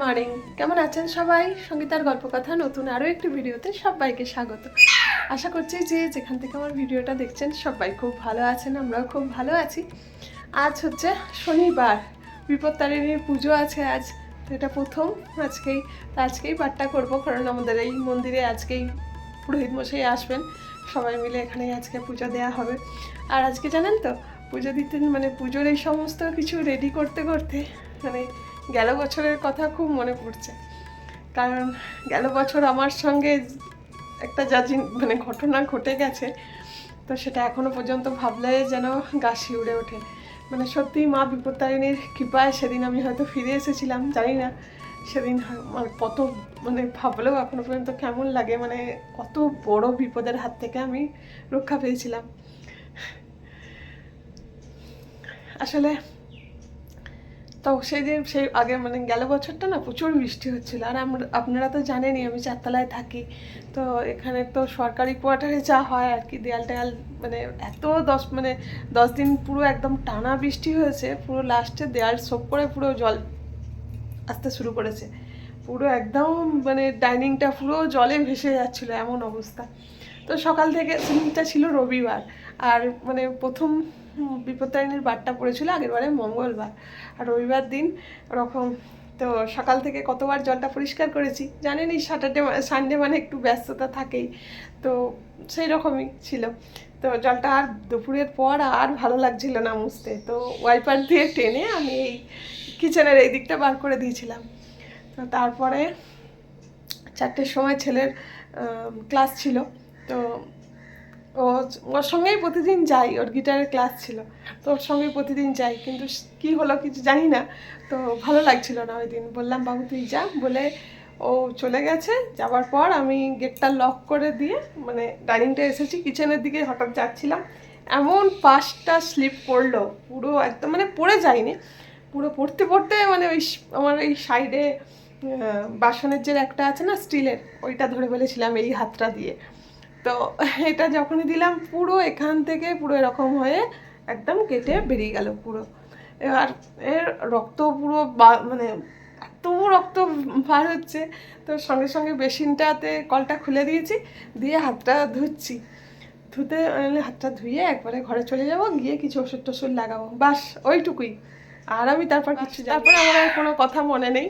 Morning. কেমন আছেন সবাই? সঙ্গীতার গল্প কথা নতুন আরও একটি ভিডিওতে সবাইকে স্বাগত। আশা করছি যে যেখান থেকে আমার ভিডিওটা দেখছেন সবাই খুব ভালো আছেন, আমরাও খুব ভালো আছি। আজ হচ্ছে শনিবার বিপত্তারিণীর পুজো আছে আজ এটা প্রথম আজকেই, তো আজকেই পাঠটা করব, কারণ আমাদের এই মন্দিরে আজকেই পুরোহিত মশাই আসবেন। সবাই মিলে এখানে আজকে পুজো দেওয়া হবে। আর আজকে জানেন তো, পুজো দিতে মানে পুজোর এই সমস্ত কিছু রেডি করতে করতে মানে গেল বছরের কথা খুব মনে পড়ছে। কারণ গেল বছর আমার সঙ্গে একটা যা মানে ঘটনা ঘটে গেছে। তো সেটা এখনও পর্যন্ত ভাবলে যেন গা শিউড়ে ওঠে। মানে সত্যি মা বিপত্তারিণীর কৃপায় সেদিন আমি হয়তো ফিরে এসেছিলাম, জানি না। সেদিন আমার কত মানে ভাবলেও এখনও পর্যন্ত কেমন লাগে মানে কত বড় বিপদের হাত থেকে আমি রক্ষা পেয়েছিলাম। আসলে তো সেই দিন, সেই আগে মানে গেল বছরটা না প্রচুর বৃষ্টি হচ্ছিল। আর আমরা আপনারা তো জানেনই আমি চারতলায় থাকি। তো এখানে তো সরকারি কোয়ার্টারে যা হয় আর কি, দেয়াল টেয়াল মানে এত দশ মানে দশ দিন পুরো একদম টানা বৃষ্টি হয়েছে, পুরো লাস্টে দেয়াল সোপ করে পুরো জল আসতে শুরু করেছে। পুরো একদম মানে ডাইনিংটা পুরো জলে ভেসে যাচ্ছিল, এমন অবস্থা। তো সকাল থেকে দিনটা ছিল রবিবার। আর মানে প্রথম বিপত্তারিণীর বারটা পড়েছিল আগের বারে মঙ্গলবার। আর রবিবার দিন ওরকম তো সকাল থেকে কতবার জলটা পরিষ্কার করেছি জানেনই স্যাটারডে সানডে মানে একটু ব্যস্ততা থাকেই। তো সেই রকমই ছিল। তো জলটা আর দুপুরের পর আর ভালো লাগছিল না মুছতে। তো ওয়াইপার দিয়ে টেনে আমি এই কিচেনের এই দিকটা বার করে দিয়েছিলাম। তো তারপরে চারটের সময় ছেলের ক্লাস ছিল। তো ও ওর সঙ্গেই প্রতিদিন যাই, ওর গিটারের ক্লাস ছিল। তো ওর সঙ্গেই প্রতিদিন যাই, কিন্তু কি হলো কিছু জানি না। তো ভালো লাগছিল না ওই দিন। বললাম, বাবু, তুই যা। বলে ও চলে গেছে। যাওয়ার পর আমি গেটটা লক করে দিয়ে মানে ডাইনিংটা এসেছি। কিচেনের দিকে হঠাৎ যাচ্ছিলাম। এমন পাঁচটা স্লিপ পড়ল। পুরো একদম মানে পড়ে যায়নি। পুরো পড়তে পড়তে মানে ওই আমার এই সাইডে বাসনের যে একটা আছে না, স্টিলের, ওইটা ধরে ফেলেছিলাম এই হাতটা দিয়ে। তো এটা যখনই দিলাম, পুরো এখান থেকে পুরো এরকম হয়ে একদম কেটে বেরিয়ে গেল পুরো। এবার এর রক্ত পুরো মানে এত রক্ত বার হচ্ছে, তো সঙ্গে সঙ্গে বেসিনটাতে কলটা খুলে দিয়েছি, দিয়ে হাতটা ধুচ্ছি। ধুতে, হাতটা ধুয়ে একবারে ঘরে চলে যাব, গিয়ে কিছু ওষুধ টষুধ লাগাবো, বাস ওইটুকুই। আর আমি তারপর কিছু তারপরে আমার আর কোনো কথা মনে নেই।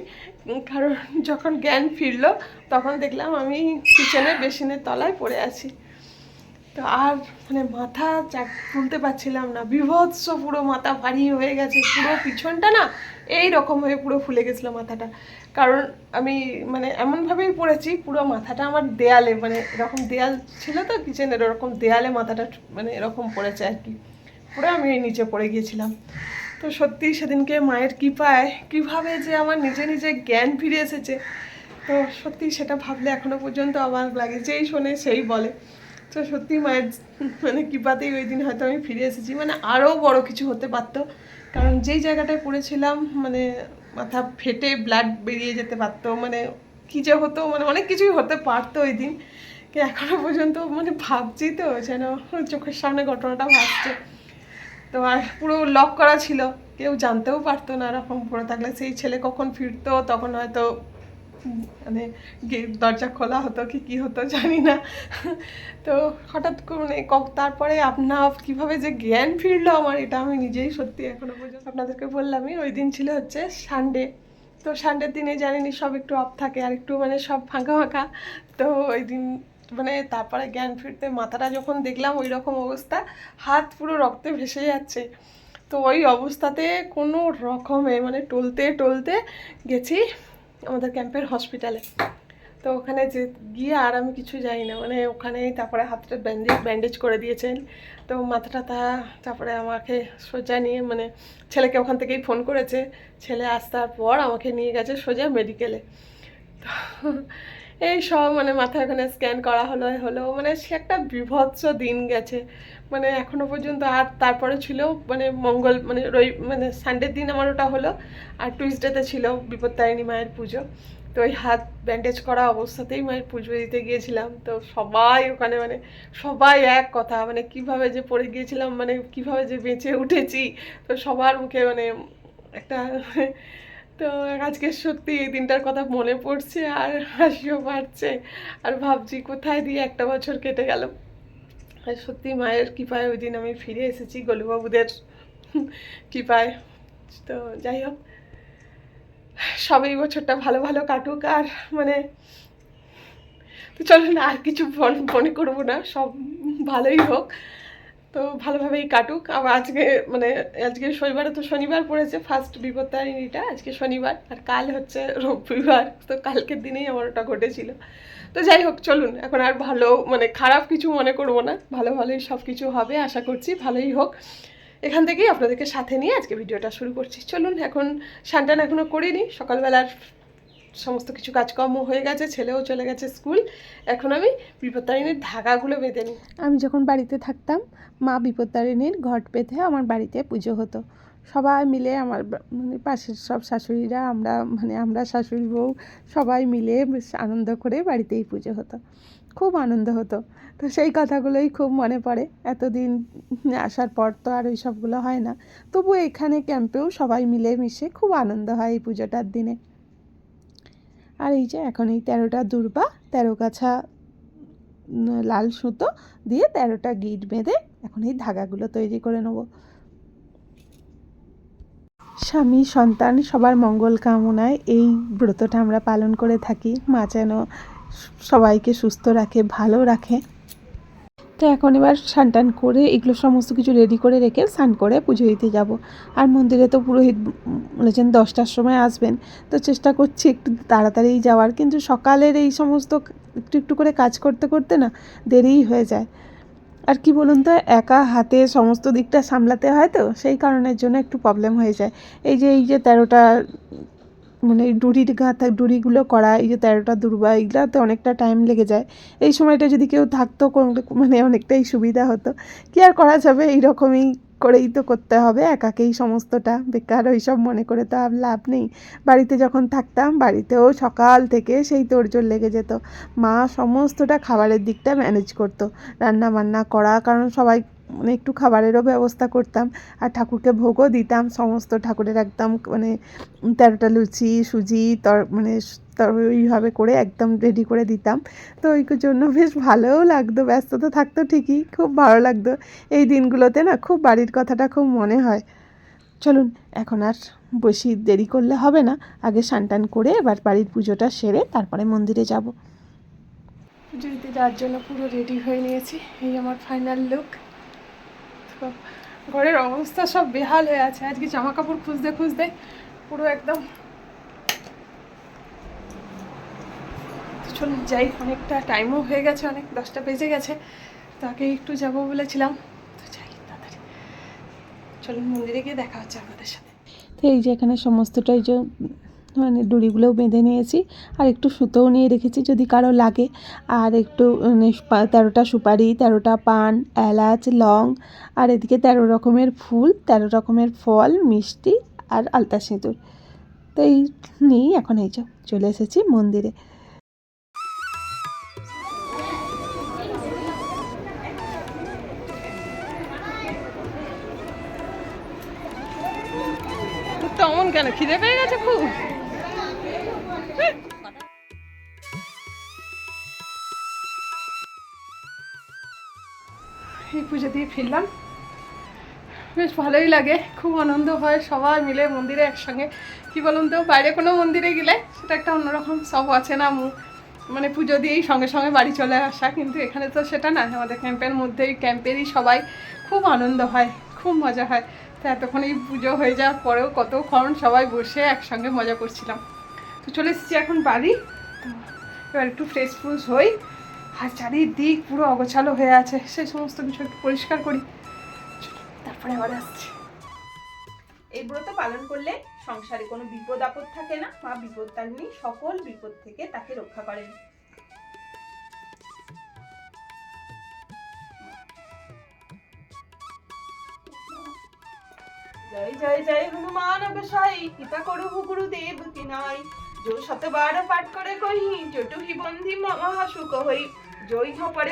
কারণ যখন জ্ঞান ফিরলো তখন দেখলাম আমি কিচেনে বেসিনের তলায় পড়ে আছি। তো আর মানে মাথা চাক তুলতে পারছিলাম না। বিভৎস পুরো মাথা ভারী হয়ে গেছে। পুরো পিছনটা না এই রকম হয়ে পুরো ফুলে গেছিল মাথাটা। কারণ আমি মানে এমনভাবেই পড়েছি পুরো মাথাটা আমার দেয়ালে মানে এরকম দেয়াল ছিল তো কিচেনের ওরকম দেয়ালে মাথাটা মানে এরকম পড়েছে আর কি। পুরো আমি নিচে পড়ে গিয়েছিলাম। তো সত্যি সেদিনকে মায়ের কৃপায়, কীভাবে যে আমার নিজে নিজে জ্ঞান ফিরে এসেছে, তো সত্যি সেটা ভাবলে এখনও পর্যন্ত আমার লাগে, যেই শোনে সেই বলে। তো সত্যি মায়ের মানে কৃপাতেই ওই দিন হয়তো আমি ফিরে এসেছি মানে আরও বড় কিছু হতে পারতো। কারণ যেই জায়গাটায় পড়েছিলাম মানে মাথা ফেটে ব্লাড বেরিয়ে যেতে পারতো মানে কী যে হতো মানে অনেক কিছুই হতে পারতো ওই দিন। কি এখনও পর্যন্ত মানে ভাবছি তো যেন চোখের সামনে ঘটনাটা ভাবছে তো আর পুরো লক করা ছিল। কেউ জানতেও পারতো না এরকম পড়ে থাকলে। সেই ছেলে কখন ফিরতো, তখন হয়তো মানে দরজা খোলা হতো কি কি হতো জানি না। তো হঠাৎ করে মানে তারপরে আপনার কীভাবে যে জ্ঞান ফিরলো আমার, এটা আমি নিজেই সত্যি এখনও পর্যন্ত আপনাদেরকে বললামই। ওই দিন ছিল হচ্ছে সানডে তো সানডের দিনে জানেনি সব একটু অফ থাকে, আর একটু মানে সব ফাঁকা ফাঁকা। তো ওই দিন মানে তারপরে জ্ঞান ফিরতে মাথাটা যখন দেখলাম ওই রকম অবস্থা, হাত পুরো রক্তে ভেসে যাচ্ছে। তো ওই অবস্থাতে কোনো রকমে মানে টলতে টলতে গেছি আমাদের ক্যাম্পের হসপিটালে। তো ওখানে যে গিয়ে আর আমি কিছু জানি না মানে ওখানেই তারপরে হাতটা ব্যান্ডেজ ব্যান্ডেজ করে দিয়েছেন। তো মাথাটা তা তারপরে আমাকে সোজা নিয়ে মানে ছেলেকে ওখান থেকেই ফোন করেছে। ছেলে আসার পর আমাকে নিয়ে গেছে সোজা মেডিকেলে এই সব মানে মাথা ওখানে স্ক্যান করা হলো হলো মানে সে একটা বিভৎস দিন গেছে। মানে এখনও পর্যন্ত আর তারপরে ছিল মানে মঙ্গল মানে রবি মানে সানডের দিন আমার ওটা হলো, আর টুইসডেতে ছিল বিপত্তারিণী মায়ের পুজো। তো ওই হাত ব্যান্ডেজ করা অবস্থাতেই মায়ের পুজো দিতে গিয়েছিলাম। তো সবাই ওখানে মানে সবাই এক কথা মানে কীভাবে যে পড়ে গিয়েছিলাম মানে কীভাবে যে বেঁচে উঠেছি, তো সবার মুখে মানে একটা তো আজকে সত্যি এই দিনটার কথা মনে পড়ছে আর হাসিও পাচ্ছে। আর ভাবছি কোথায় দিয়ে একটা বছর কেটে গেল। আর সত্যি মায়ের কৃপায় ওই দিন আমি ফিরে এসেছি গলুবাবুদের কৃপায়। তো যাই হোক সব এই বছরটা ভালো ভালো কাটুক আর মানে তো চলো না আর কিছু মন- মনে করব না, সব ভালোই হোক। তো ভালোভাবেই কাটুক। আবার আজকে মানে আজকে শনিবারে তো শনিবার পড়েছে ফার্স্ট বিপত্তারিণীটা, আজকে শনিবার, আর কাল হচ্ছে রবিবার, তো কালকের দিনেই আমার ওটা ঘটেছিল। তো যাই হোক, চলুন, এখন আর ভালো মানে খারাপ কিছু মনে করব না, ভালো ভালোই সব কিছু হবে, আশা করছি ভালোই হোক। এখান থেকেই আপনাদেরকে সাথে নিয়ে আজকে ভিডিওটা শুরু করছি। চলুন, এখন সানটান এখনও করিনি, সকালবেলার সমস্ত কিছু কাজকর্ম হয়ে গেছে, ছেলেও চলে গেছে স্কুল। এখন আমি বিপত্তারিণীর ধাগাগুলো বেঁধে নিই। আমি যখন বাড়িতে থাকতাম, মা বিপত্তারিণীর ঘট পেতে আমার বাড়িতে পুজো হতো। সবাই মিলে আমার মানে পাশের সব শাশুড়িরা, আমরা মানে আমরা শাশুড়ি বউ, সবাই মিলে আনন্দ করে বাড়িতেই পুজো হতো। খুব আনন্দ হতো। তো সেই কথাগুলোই খুব মনে পড়ে। এতদিন আসার পর তো আর ওই সবগুলো হয় না। তবু এখানে ক্যাম্পেও সবাই মিলে মিশে খুব আনন্দ হয় এই পুজোটার দিনে। আর এই যে এখন এই তেরোটা দুর্বা, তেরো কাছা লাল সুতো দিয়ে তেরোটা গিট বেঁধে এখন এই ধাগাগুলো তৈরি করে নেব। স্বামী, সন্তান, সবার মঙ্গল কামনায় এই ব্রতটা আমরা পালন করে থাকি। মা যেন সবাইকে সুস্থ রাখে, ভালো রাখে। তো এখন এবার স্নান টান করে এগুলো সমস্ত কিছু রেডি করে রেখে স্নান করে পুজো দিতে যাব। আর মন্দিরে তো পুরোহিত বলেছেন দশটার সময় আসবেন। তো চেষ্টা করছি একটু তাড়াতাড়ি যাওয়ার, কিন্তু সকালের এই সমস্ত একটু একটু করে কাজ করতে করতে না দেরিই হয়ে যায়। আর কি বলুন তো, একা হাতে সমস্ত দিকটা সামলাতে হয় তো, সেই কারণের জন্য একটু প্রবলেম হয়ে যায়। এই যে এই যে তেরোটা মানে ডুরির গাঁথা ডুরিগুলো করা এই যে তেরোটা দুর্বা এগুলাতে অনেকটা টাইম লেগে যায়। এই সময়টা যদি কেউ থাকতো মানে অনেকটাই সুবিধা হতো। কি আর করা যাবে? এইরকমই করেই তো করতে হবে, একাকেই সমস্তটা। বেকার ওই সব মনে করে তো আর লাভ নেই। বাড়িতে যখন থাকতাম, বাড়িতেও সকাল থেকে সেই তোড়জোড় লেগে যেত। মা সমস্তটা খাবারের দিকটা ম্যানেজ করতো। রান্না বান্না করা, কারণ সবাই মানে একটু খাবারেরও ব্যবস্থা করতাম আর ঠাকুরকে ভোগও দিতাম, সমস্ত ঠাকুরের একদম মানে তেরোটা লুচি, সুজি, তর মানে ওইভাবে করে একদম রেডি করে দিতাম। তো ওই জন্য বেশ ভালোও লাগতো ব্যস্ত তো থাকতো ঠিকই, খুব ভালো লাগতো। এই দিনগুলোতে না খুব বাড়ির কথাটা খুব মনে হয়। চলুন, এখন আর বেশি দেরি করলে হবে না। আগে স্নান করে এবার বাড়ির পুজোটা সেরে তারপরে মন্দিরে যাব। পুজো দিতে যাওয়ার জন্য পুরো রেডি হয়ে নিয়েছি। এই আমার ফাইনাল লুক তো ঘরের অবস্থা সব বেহাল হয়ে আছে। আজকে জামা কাপড় খুঁজতে খুঁজতে পুরো একদম তো চলুন যাই, অনেকটা টাইমও হয়ে গেছে, অনেক দশটা বেজে গেছে তাকে একটু যাব বলেছিলাম। তো যাই, তাড়াতাড়ি। চলুন মন্দিরে গিয়ে দেখা হচ্ছে আপনাদের সাথে। তো এই যে এখানে সমস্তটাই যে মানে ডুরিগুলোও বেঁধে নিয়েছি আর একটু সুতোও নিয়ে রেখেছি যদি কারও লাগে। আর একটু মানে তেরোটা সুপারি, তেরোটা পান, এলাচ, লং, আর এদিকে তেরো রকমের ফুল, তেরো রকমের ফল, মিষ্টি আর আলতা সিঁদুর। তো এই নিয়েই এখন এই চলে এসেছি মন্দিরে। কেন? খিদে পেয়ে গেছে খুব? পুজো দিয়ে ফিরলাম। বেশ ভালোই লাগে, খুব আনন্দ হয় সবাই মিলে মন্দিরে একসঙ্গে। কি বলুন তো, বাইরে কোনো মন্দিরে গেলে সেটা একটা অন্যরকম সব আছে না মানে পুজো দিয়েই সঙ্গে সঙ্গে বাড়ি চলে আসা, কিন্তু এখানে তো সেটা না, আমাদের ক্যাম্পের মধ্যেই, ক্যাম্পেরই সবাই খুব আনন্দ হয়, খুব মজা হয়। তো এতক্ষণ এই পুজো হয়ে যাওয়ার পরেও কতক্ষণ সবাই বসে একসঙ্গে মজা করছিলাম। তো চলে এসেছি এখন বাড়ি। তো এবার একটু ফ্রেশ ফ্রুশ হই। আর চারিদিক পুরো অগোছালো হয়ে আছে। সেই সমস্ত কিছু একটু পরিষ্কার করি। তারপরে আবার আসছি। এই ব্রত পালন করলে সংসারে কোনো বিপদ আপদ থাকে না। মা বিপদ তারিণী সকল বিপদ থেকে তাকে রক্ষা করেন। জয় জয় জয় হনুমান গোসাই, কৃপা করু গুরুদেব কি নাই जो শতবার পাঠ করে কহি জটু হি বন্ধি মহা সুখ হই। পরে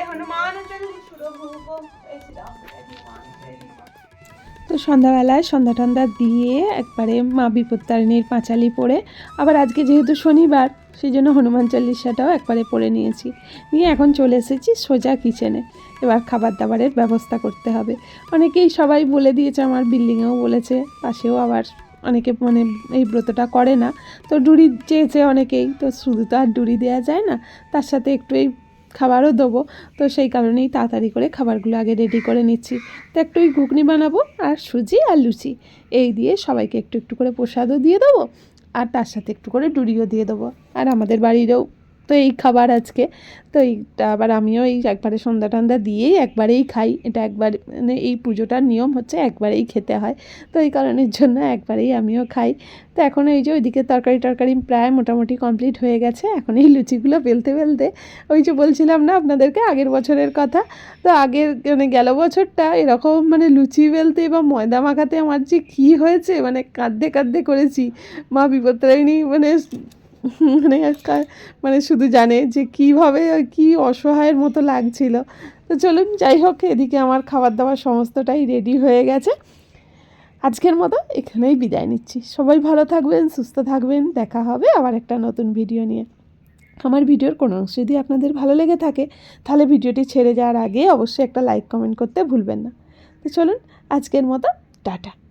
তো সন্ধ্যাবেলায় সন্ধ্যা টন্ধা দিয়ে একবারে মা বিপত্তারিণীর পাঁচালি পড়ে। আবার আজকে যেহেতু শনিবার, সেই জন্য হনুমান চল্লিশাটাও একবারে পড়ে নিয়েছি। নিয়ে এখন চলে এসেছি সোজা কিচেনে। এবার খাবার দাবারের ব্যবস্থা করতে হবে। অনেকেই সবাই বলে দিয়েছে, আমার বিল্ডিংয়েও বলেছে, পাশেও আবার অনেকে মানে এই ব্রতটা করে না। তো ডুরি চেয়েছে অনেকেই, তো শুধু তো আর ডুরি দেওয়া যায় না, তার সাথে একটু এই খাবারও দেবো। তো সেই কারণেই তাড়াতাড়ি করে খাবারগুলো আগে রেডি করে নিচ্ছি। তো একটু ওই ঘুগনি বানাবো আর সুজি আর লুচি। এই দিয়ে সবাইকে একটু একটু করে প্রসাদও দিয়ে দেবো আর তার সাথে একটু করে ডুরিও দিয়ে দেবো। আর আমাদের বাড়িরও তো এই খাবার আজকে। তো এইটা আবার আমিও এই একবারে সন্ধ্যা টন্ধা দিয়েই একবারেই খাই। এটা একবার মানে এই পুজোটার নিয়ম হচ্ছে একবারেই খেতে হয়। তো এই কারণের জন্য একবারেই আমিও খাই। তো এখন এই যে ওইদিকে তরকারি টরকারি প্রায় মোটামুটি কমপ্লিট হয়ে গেছে। এখন এই লুচিগুলো বেলতে বেলতে ওই যে বলছিলাম না আপনাদেরকে আগের বছরের কথা? তো আগের মানে গেল বছরটা এরকম মানে লুচি বেলতে বা ময়দা মাখাতে আমার যে কী হয়েছে? মানে কাঁদতে কাঁদতে করেছি। মা বিপত্তারিণী মানে মানে মানে শুধু জানে যে কীভাবে কি অসহায়ের মতো লাগছিল। তো চলুন যাই হোক, এদিকে আমার খাবার দাবার সমস্তটাই রেডি হয়ে গেছে। আজকের মতো এখানেই বিদায় নিচ্ছি। সবাই ভালো থাকবেন, সুস্থ থাকবেন। দেখা হবে আবার একটা নতুন ভিডিও নিয়ে। আমার ভিডিওর কোনো অংশ যদি আপনাদের ভালো লেগে থাকে, তাহলে ভিডিওটি ছেড়ে যাওয়ার আগে অবশ্যই একটা লাইক কমেন্ট করতে ভুলবেন না। তো চলুন, আজকের মতো, টাটা।